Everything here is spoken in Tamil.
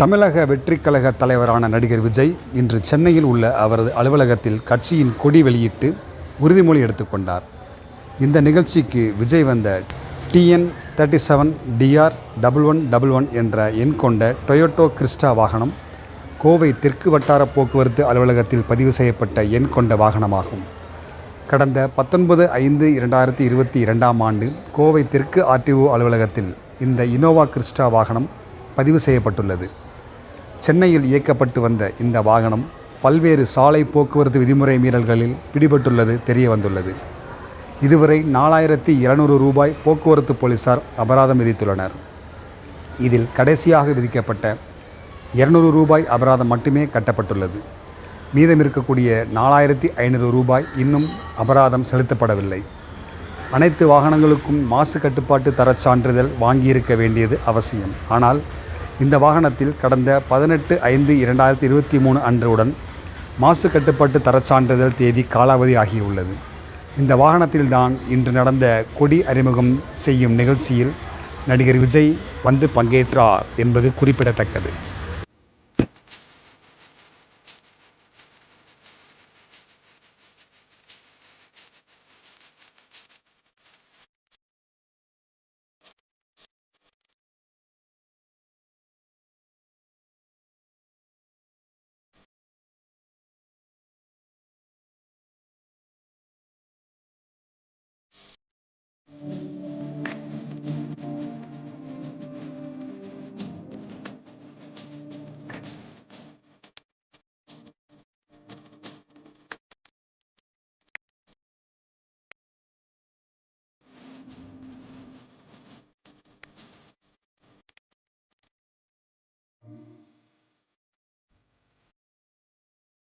தமிழக வெற்றிக்கழக தலைவரான நடிகர் விஜய் இன்று சென்னையில் உள்ள அவரது அலுவலகத்தில் கட்சியின் கொடி வெளியிட்டு உறுதிமொழி எடுத்துக்கொண்டார் இந்த நிகழ்ச்சிக்கு விஜய் வந்த TN thirty seven TR double one double one என்ற எண் கொண்ட டொயோட்டோ கிறிஸ்டா வாகனம் கோவை தெற்கு வட்டார போக்குவரத்து அலுவலகத்தில் பதிவு செய்யப்பட்ட எண் கொண்ட வாகனமாகும். கடந்த பத்தொன்பது ஐந்து இரண்டாயிரத்தி இருபத்தி இரண்டாம் ஆண்டு கோவை தெற்கு ஆர்டிஓ அலுவலகத்தில் இந்த இனோவா கிறிஸ்டா வாகனம் பதிவு செய்யப்பட்டுள்ளது. சென்னையில் இயக்கப்பட்டு வந்த இந்த வாகனம் பல்வேறு சாலை போக்குவரத்து விதிமுறை மீறல்களில் பிடிபட்டுள்ளது தெரிய வந்துள்ளது இதுவரை நாலாயிரத்தி இருநூறு ரூபாய் போக்குவரத்து போலீசார் அபராதம் விதித்துள்ளனர். இதில் கடைசியாக விதிக்கப்பட்ட இருநூறு ரூபாய் அபராதம் மட்டுமே கட்டப்பட்டுள்ளது. மீதம் இருக்கக்கூடிய நாலாயிரத்தி ஐநூறு ரூபாய் இன்னும் அபராதம் செலுத்தப்படவில்லை. அனைத்து வாகனங்களுக்கும் மாசு கட்டுப்பாட்டு தரச் சான்றிதழ் வாங்கியிருக்க வேண்டியது அவசியம். ஆனால் இந்த வாகனத்தில் கடந்த பதினெட்டு ஐந்து இரண்டாயிரத்தி இருபத்தி மூணு அன்றுடன் மாசு கட்டுப்பாட்டு தரச் சான்றிதழ் தேதி காலாவதி ஆகியுள்ளது. இந்த வாகனத்தில்தான் இன்று நடந்த கொடி அறிமுகம் செய்யும் நிகழ்ச்சியில் நடிகர் விஜய் வந்து பங்கேற்றார் என்பது குறிப்பிடத்தக்கது.